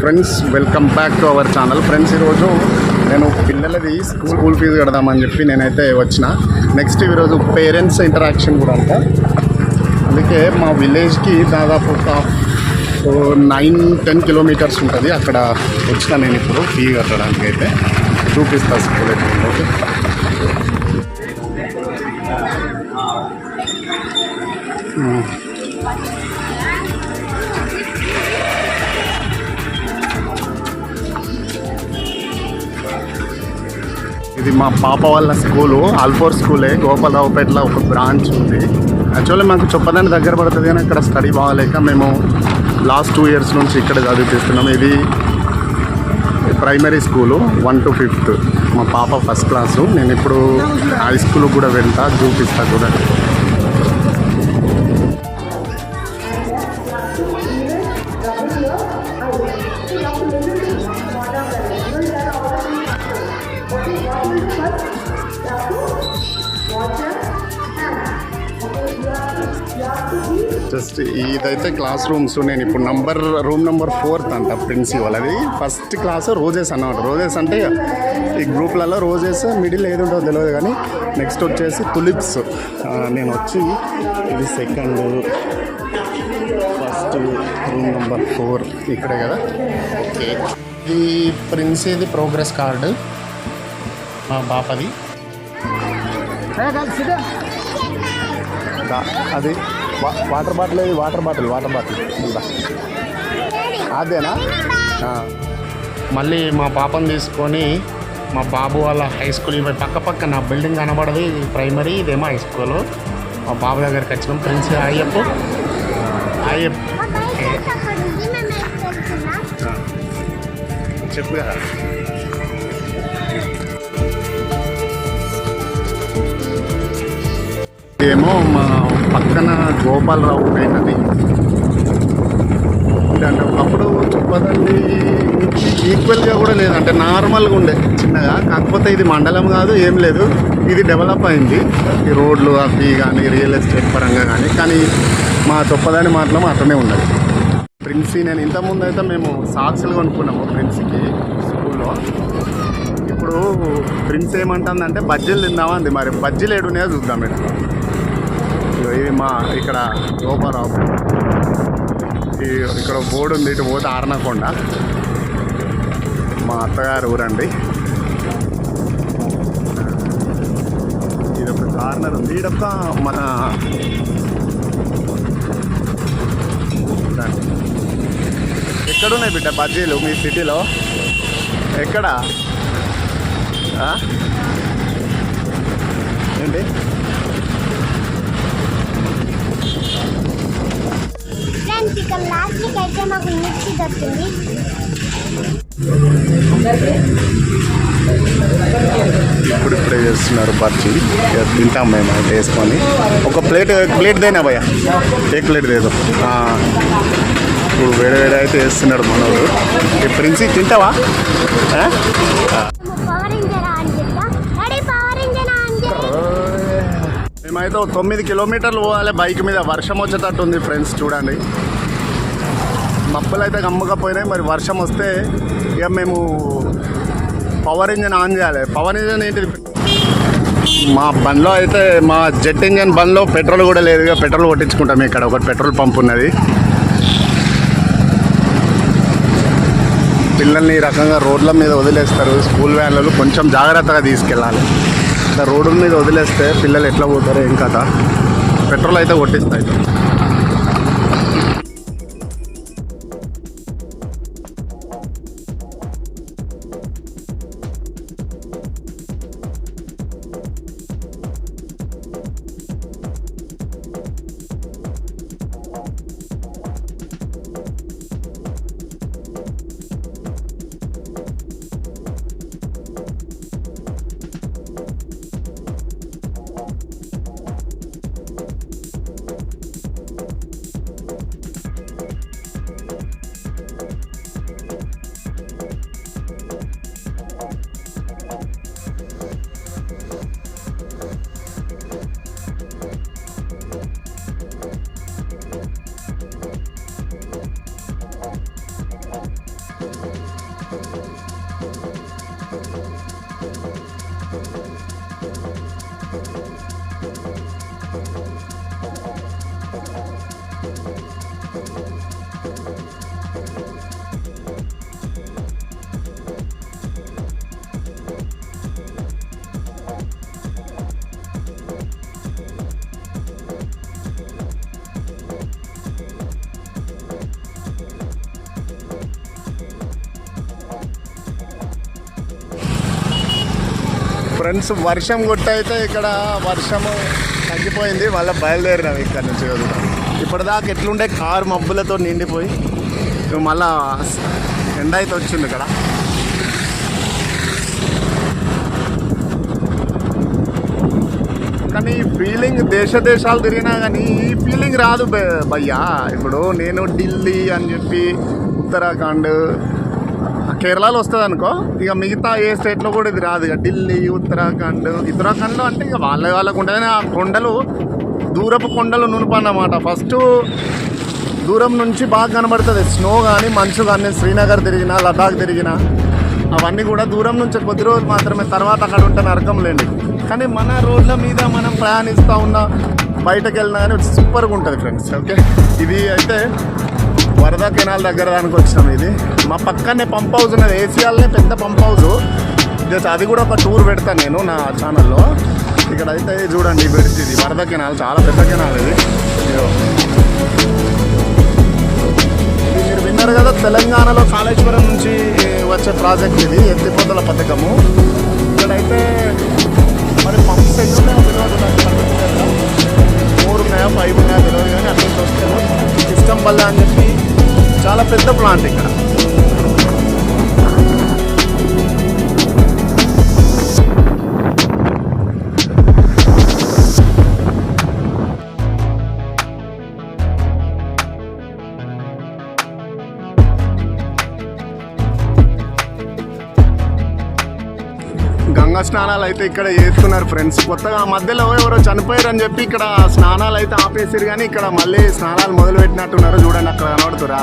Friends welcome back to our channel. Friends ఈరోజు నేను పిల్లలది స్కూల్ స్కూల్ ఫీజు కడదామని చెప్పి నేనైతే వచ్చిన. నెక్స్ట్ ఈరోజు పేరెంట్స్ ఇంటరాక్షన్ కూడా అంట. అందుకే మా విలేజ్కి దాదాపు ఒక నైన్ టెన్ కిలోమీటర్స్ ఉంటుంది. అక్కడ వచ్చిన నేను ఇప్పుడు ఫీ కట్టడానికి అయితే చూపిస్తా స్కూల్ అయితే ఓకే ఇది మా పాప వాళ్ళ స్కూలు ఆల్ఫోర్ స్కూలే. గోపాలరావుపేటలో ఒక బ్రాంచ్ ఉంది. యాక్చువల్లీ మాకు చొప్పదాన్ని దగ్గర పడుతుంది కానీ ఇక్కడ స్టడీ బాగాలేక మేము లాస్ట్ టూ ఇయర్స్ నుంచి ఇక్కడ చదివిపిస్తున్నాం. ఇది primary school one two fifth. మా పాప ఫస్ట్ క్లాసు. నేను ఇప్పుడు హై స్కూల్ కూడా వెళ్తా చూపిస్తా కూడా జస్ట్ ఇదైతే క్లాస్ రూమ్స్ నేను ఇప్పుడు నంబర్ రూమ్ నెంబర్ ఫోర్త్ అంట ప్రిన్సిపల్ అది ఫస్ట్ క్లాస్ రోజెస్ అన్నమాట. రోజెస్ అంటే ఈ గ్రూప్లలో రోజెస్ మిడిల్ ఏది ఉంటుందో తెలియదు కానీ నెక్స్ట్ వచ్చేసి తులిప్స్ నేను వచ్చి ఇది second first room number four ఇక్కడే కదా. ఓకే. ఇది ప్రిన్స్ ఇది ప్రోగ్రెస్ కార్డు మా బాపది. అది. వాటర్ బాటిల్ అది వాటర్ బాటిల్ వాటర్ బాటిల్. అదేనా? మళ్ళీ మా పాపను తీసుకొని మా బాబు వాళ్ళ హై స్కూల్ ఇవి పక్క పక్క నా బిల్డింగ్ కనబడదు. ఇది ప్రైమరీ ఇదేమో హై స్కూల్ మా బాబు దగ్గరికి వచ్చినాం. ప్రిన్స్ అయ్యప్ప. అయ్యప్ప. చెప్పు కదా. ఏమో మా పక్కన గోపాలరావు పోయినది అంటే ఒకప్పుడు చెప్పదండి ఈక్వల్గా కూడా లేదు. అంటే నార్మల్గా ఉండే చిన్నగా. కాకపోతే ఇది మండలం కాదు ఏం లేదు. ఇది డెవలప్ అయింది. ఈ రోడ్లు అవి కానీ రియల్ ఎస్టేట్ పరంగా కానీ కానీ మా చొప్పదాని మాత్రం అట్లనే ఉన్నది. ప్రిన్సీ నేను ఇంతకుముందు అయితే మేము సాక్స్లు కొనుక్కున్నాము ప్రిన్సీకి స్కూల్లో. ఇప్పుడు ప్రిన్స్ ఏమంటుందంటే బజ్జీలు తిందామా అంది. మరి బజ్జీలు ఏడున్నాయో చూద్దాం మేడం. ఇదిగో ఇది మా ఇక్కడ గోపారావు ఈ ఇక్కడ బోర్డు ఉంది ఇటు పోతే ఆరణకొండ మా అత్తగారు ఊరండి. ఇది ఒక కార్నర్ ఉంది. ఈడొక్క మన ఎక్కడున్నాయి బిడ్డ బజ్జీలు మీ సిటీలో? ఎక్కడ? ఏంటి? అండ్ ఇక్కడ లాస్ట్ వీక్ అయితే మాకు మిర్చి దొరికింది ఇప్పుడు ఇప్పుడే చేస్తున్నారు బజ్జీ తింటాం మేము అయితే వేసుకొని. ఒక ప్లేట్ ప్లేట్ దేనా భయ్య? ఏ ప్లేట్ లేదు ఇప్పుడు వేడి వేడి అయితే వేస్తున్నాడు మనోడు. ఈ ప్రిన్సి తింటావా? మేమైతే తొమ్మిది కిలోమీటర్లు పోవాలి. బైక్ మీద వర్షం వచ్చేటట్టు ఉంది ఫ్రెండ్స్ చూడండి. మబ్బులు అయితే గమ్మకపోయినాయి మరి వర్షం వస్తే ఇక మేము పవర్ ఇంజన్ ఆన్ చేయాలి. పవర్ ఇంజన్ ఏంటిది? మా బండ్లో అయితే మా జెట్ ఇంజన్ బండ్లో పెట్రోల్ కూడా లేదు. ఇక పెట్రోల్ కొట్టించుకుంటాం. ఇక్కడ ఒక పెట్రోల్ పంప్ ఉన్నది. పిల్లల్ని ఈ రకంగా రోడ్ల మీద వదిలేస్తారు. స్కూల్ వ్యాన్లలో కొంచెం జాగ్రత్తగా తీసుకెళ్ళాలి. రోడ్డు మీద వదిలేస్తే పిల్లలు ఎట్లా పోతారో ఏం కథ? పెట్రోల్ అయితే కొట్టిస్తాయి ఫ్రెండ్స్ వర్షం కొట్టయితే ఇక్కడ వర్షము తగ్గిపోయింది. మళ్ళీ బయలుదేరినాం ఇక్కడ నుంచి వదులుతాం ఇప్పటిదాకా ఎట్లుండే కారు మబ్బులతో నిండిపోయి మళ్ళా ఎండ అయితే వచ్చింది ఇక్కడ. కానీ ఈ ఫీలింగ్ దేశ దేశాలు తిరిగినా కానీ ఈ ఫీలింగ్ రాదు భయ్యా. ఇప్పుడు నేను ఢిల్లీ అని చెప్పి ఉత్తరాఖండ్ కేరళలో వస్తుంది అనుకో ఇక మిగతా ఏ స్టేట్లో కూడా ఇది రాదు. ఇక ఢిల్లీ ఉత్తరాఖండ్ ఉత్తరాఖండ్లో అంటే ఇక వాళ్ళ వాళ్ళకు ఉంటుంది ఆ కొండలు దూరపు కొండలు నునుపన్నమాట ఫస్ట్ దూరం నుంచి బాగా కనబడుతుంది. స్నో కానీ మంచు కానీ శ్రీనగర్ తిరిగినా లదాఖ్ తిరిగినా అవన్నీ కూడా దూరం నుంచి కొద్ది రోజులు మాత్రమే తర్వాత అక్కడ ఉంటే నరకం లేండి. కానీ మన రోడ్ల మీద మనం ప్రయాణిస్తూ ఉన్న బయటకు వెళ్ళినా కానీ సూపర్గా ఉంటుంది ఫ్రెండ్స్ ఓకే ఇది అయితే వరద కెనాల్ దగ్గర దానికి వచ్చినాం ఇది. మా పక్కనే పంప్ హౌస్ ఉన్నది. ఏసీఆల్నే పెద్ద పంప్ హౌస్ జస్ట్ అది కూడా ఒక టూర్ పెడతాను నేను నా ఛానల్లో ఇక్కడ అయితే చూడండి బ్రిడ్జ్ ఇది వరద కెనాల్ చాలా పెద్ద కెనాల్ ఇది. మీరు విన్నారు కదా తెలంగాణలో కాళేశ్వరం నుంచి వచ్చే ప్రాజెక్ట్ ఇది ఎత్తిపోతల పథకము. ఇక్కడైతే మరి పంప్ ఎన్ని మూడు ఉన్నాయా ఫైవ్ ఉన్నాయా తెలియదు కానీ అక్కడ నుంచి సిస్టమ్ వల్ల అని చెప్పి చాలా పెద్ద ప్లాంట్ ఇక్కడ. గంగా స్నానాలు అయితే ఇక్కడ చేస్తున్నారు ఫ్రెండ్స్ కొత్తగా మధ్యలో ఎవరో చనిపోయారు అని చెప్పి ఇక్కడ స్నానాలు అయితే ఆపేసారు కానీ ఇక్కడ మళ్ళీ స్నానాలు మొదలు పెట్టినట్టున్నారు చూడండి అక్కడ కనబడుతురా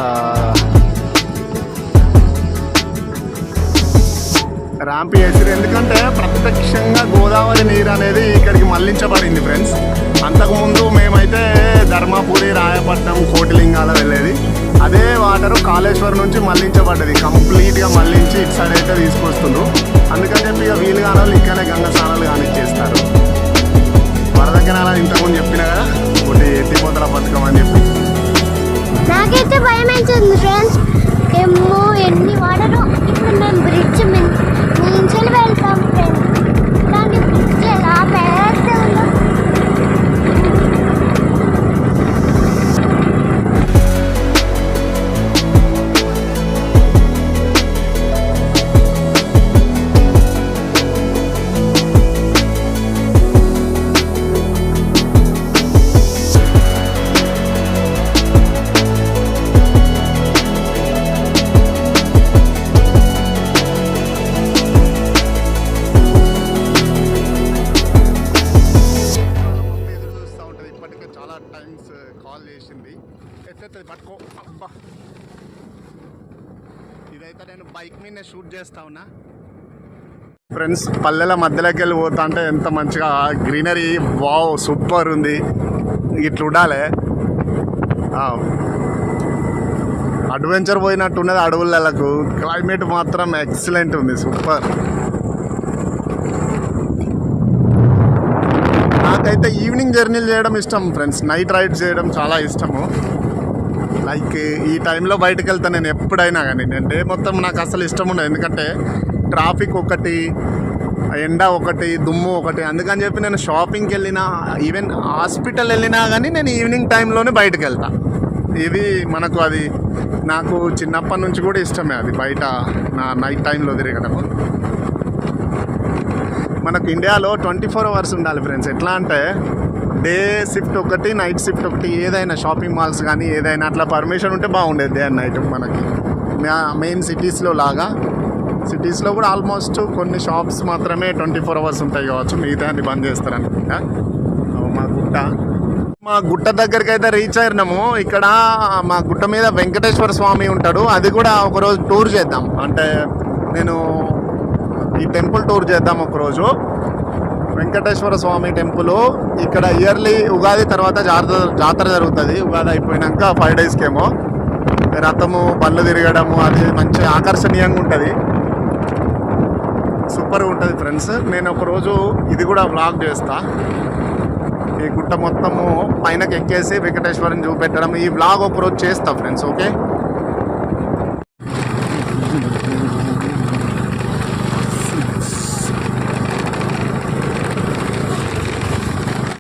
ర్యాంప్ వేసారు ఎందుకంటే ప్రత్యక్షంగా గోదావరి నీరు అనేది ఇక్కడికి మళ్ళించబడింది ఫ్రెండ్స్ అంతకుముందు మేమైతే ధర్మపురి రాయపట్నం కోటిలింగాల వెళ్ళేది. అదే వాటర్ కాళేశ్వరం నుంచి మళ్ళించబడ్డది. కంప్లీట్గా మళ్ళించి ఇటు సైడ్ అయితే తీసుకొస్తుండ్రు. అందుకని చెప్పి ఇక వీలు కాని వాళ్ళు ఇక్కడనే గంగ స్నానాలు కానిచ్చేస్తారు వరద కెనాలని ఇంతకుముందు చెప్పిన కదా ఒకటి ఎత్తిపోతల పథకం అని చెప్పి. నాకైతే భయం ఫ్రెండ్స్ చాలా టైమ్స్ uh, కాల్ చేసింది. ఎట్లయితే పట్టుకో. అబ్బా. ఇదైతే నేను బైక్ మీద షూట్ చేస్తా ఉన్నా. ఫ్రెండ్స్ పల్లెల మధ్యలోకి వెళ్ళి పోతా అంటే ఎంత మంచిగా గ్రీనరీ వావ్ సూపర్ ఉంది. ఇట్లా ఉండాలి. అడ్వెంచర్ పోయినట్టు ఉన్నది అడవులకు క్లైమేట్ మాత్రం ఎక్సలెంట్ ఉంది సూపర్. నాకైతే ఈవినింగ్ జర్నీలు చేయడం ఇష్టం ఫ్రెండ్స్. నైట్ రైడ్ చేయడం చాలా ఇష్టము. లైక్ ఈ టైంలో బయటకు వెళ్తాను నేను ఎప్పుడైనా కానీ నేను డే మొత్తం నాకు అసలు ఇష్టం ఉండదు. ఎందుకంటే ట్రాఫిక్ ఒకటి ఎండ ఒకటి దుమ్ము ఒకటి. అందుకని చెప్పి నేను షాపింగ్కి వెళ్ళినా ఈవెన్ హాస్పిటల్ వెళ్ళినా కానీ నేను ఈవినింగ్ టైంలోనే బయటకు వెళ్తా ఇది మనకు అది నాకు చిన్నప్పటి నుంచి కూడా ఇష్టమే అది బయట నా నైట్ టైంలో తిరగడము. మనకు ఇండియాలో ట్వంటీ ఫోర్ అవర్స్ ఉండాలి ఫ్రెండ్స్. ఎట్లా అంటే డే షిఫ్ట్ ఒకటి నైట్ షిఫ్ట్ ఒకటి ఏదైనా షాపింగ్ మాల్స్ కానీ ఏదైనా అట్లా పర్మిషన్ ఉంటే బాగుండేది డే అండ్ నైట్ మనకి. మెయిన్ సిటీస్లో లాగా. సిటీస్లో కూడా ఆల్మోస్ట్ కొన్ని షాప్స్ మాత్రమే ట్వంటీ ఫోర్ అవర్స్ ఉంటాయి కావచ్చు. మిగతా అన్ని బంద్ చేస్తారు అనుకుంటా ఓ, మా గుట్ట. మా గుట్ట దగ్గరికి అయితే రీచ్ అయినాము. ఇక్కడ మా గుట్ట మీద వెంకటేశ్వర స్వామి ఉంటాడు. అది కూడా ఒకరోజు టూర్ చేద్దాం. అంటే నేను ఈ టెంపుల్ టూర్ చేద్దాం ఒకరోజు. వెంకటేశ్వర స్వామి టెంపుల్. ఇక్కడ ఇయర్లీ ఉగాది తర్వాత జాతర జాతర జరుగుతుంది. ఉగాది అయిపోయినాక ఫైవ్ డేస్కేమో. రథము బళ్ళు తిరగడము అది మంచి ఆకర్షణీయంగా ఉంటుంది. సూపర్గా ఉంటుంది ఫ్రెండ్స్. నేను ఒకరోజు ఇది కూడా వ్లాగ్ చేస్తా. ఈ గుట్ట మొత్తము పైనకి ఎక్కేసి వెంకటేశ్వరం చూపెట్టడం. ఈ వ్లాగ్ ఒకరోజు చేస్తా ఫ్రెండ్స్ ఓకే?